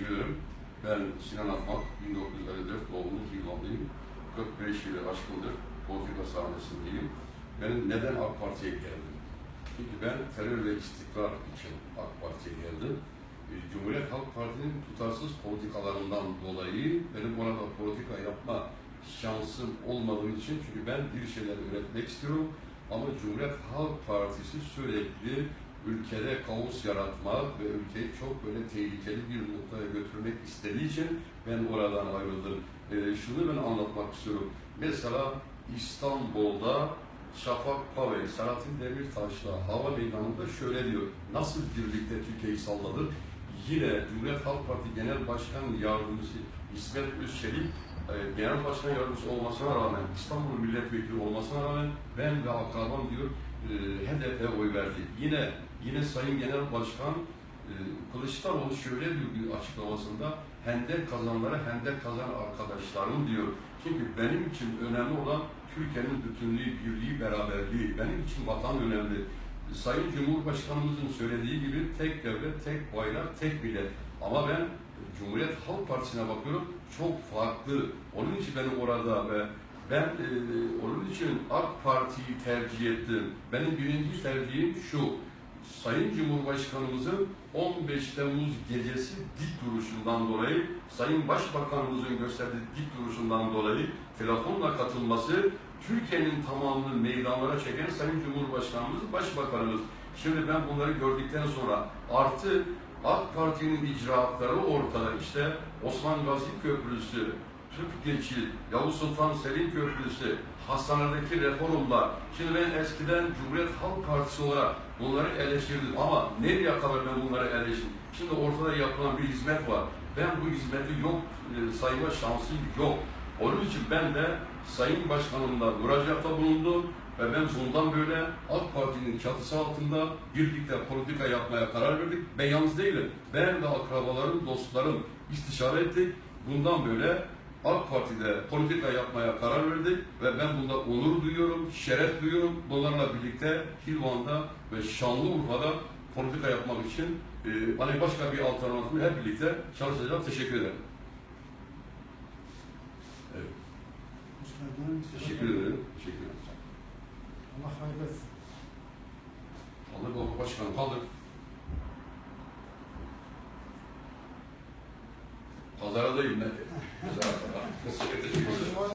teşekkür. Ben Sinan Akmak, 1954 doğumlu Hilvanlıyım. 45 yılı aşkındır politika sahnesindeyim. Ben neden AK Parti'ye geldim? Çünkü ben terör ve istikrar için AK Parti'ye geldim. E, Cumhuriyet Halk Parti'nin tutarsız politikalarından dolayı benim orada politika yapma şansım olmadığı için çünkü ben bir şeyler üretmek istiyorum ama Cumhuriyet Halk Partisi sürekli ülkede kaos yaratmak ve ülkeyi çok böyle tehlikeli bir noktaya götürmek istediği için ben oradan ayrıldım. Ee, şunu ben anlatmak istiyorum. Mesela İstanbul'da Şafak Pavey, Selahattin Demirtaş'la hava meydanında şöyle diyor. Nasıl birlikte Türkiye'yi salladı? Yine Cumhuriyet Halk Parti Genel Başkan Yardımcısı İsmet Özçelik e, Genel Başkan Yardımcısı olmasına rağmen, İstanbul Milletvekili olmasına rağmen ben ve akrabam diyor e, HDP'ye oy verdi. Yine yine Sayın Genel Başkan e, Kılıçdaroğlu şöyle diyor bir açıklamasında hendek kazanlara hendek kazan arkadaşlarım diyor. Çünkü benim için önemli olan Türkiye'nin bütünlüğü, birliği, beraberliği. Benim için vatan önemli. Sayın Cumhurbaşkanımızın söylediği gibi tek devlet, tek bayrak, tek millet. Ama ben Cumhuriyet Halk Partisi'ne bakıyorum çok farklı. Onun için benim orada ve ben e, onun için AK Parti'yi tercih ettim. Benim birinci tercihim şu. Sayın Cumhurbaşkanımızın 15 Temmuz gecesi dik duruşundan dolayı, Sayın Başbakanımızın gösterdiği dik duruşundan dolayı telefonla katılması, Türkiye'nin tamamını meydanlara çeken Sayın Cumhurbaşkanımız, Başbakanımız. Şimdi ben bunları gördükten sonra artı AK Parti'nin icraatları ortada. İşte Osman Gazi Köprüsü, Türk Geçit, Yavuz Sultan Selim Köprüsü, hastanedeki reformlar. Şimdi ben eskiden Cumhuriyet Halk Partisi olarak bunları eleştirdim ama nereye kadar ben bunları eleştirdim? Şimdi ortada yapılan bir hizmet var. Ben bu hizmeti yok e, sayma şansım yok. Onun için ben de Sayın Başkanımla müracaatta bulundum ve ben bundan böyle AK Parti'nin çatısı altında birlikte politika yapmaya karar verdik. Ben yalnız değilim. Ben ve akrabalarım, dostlarım istişare ettik. Bundan böyle AK Parti'de politika yapmaya karar verdik ve ben bunda onur duyuyorum, şeref duyuyorum. Bunlarla birlikte Hilvan'da ve Şanlıurfa'da politika yapmak için e, hani başka bir alternatifle hep birlikte çalışacağız. Teşekkür ederim. Evet, teşekkür ederim. Teşekkür ederim. Allah hayırlı etsin. Kaldır baba başkanım kaldır. Pazara da yine.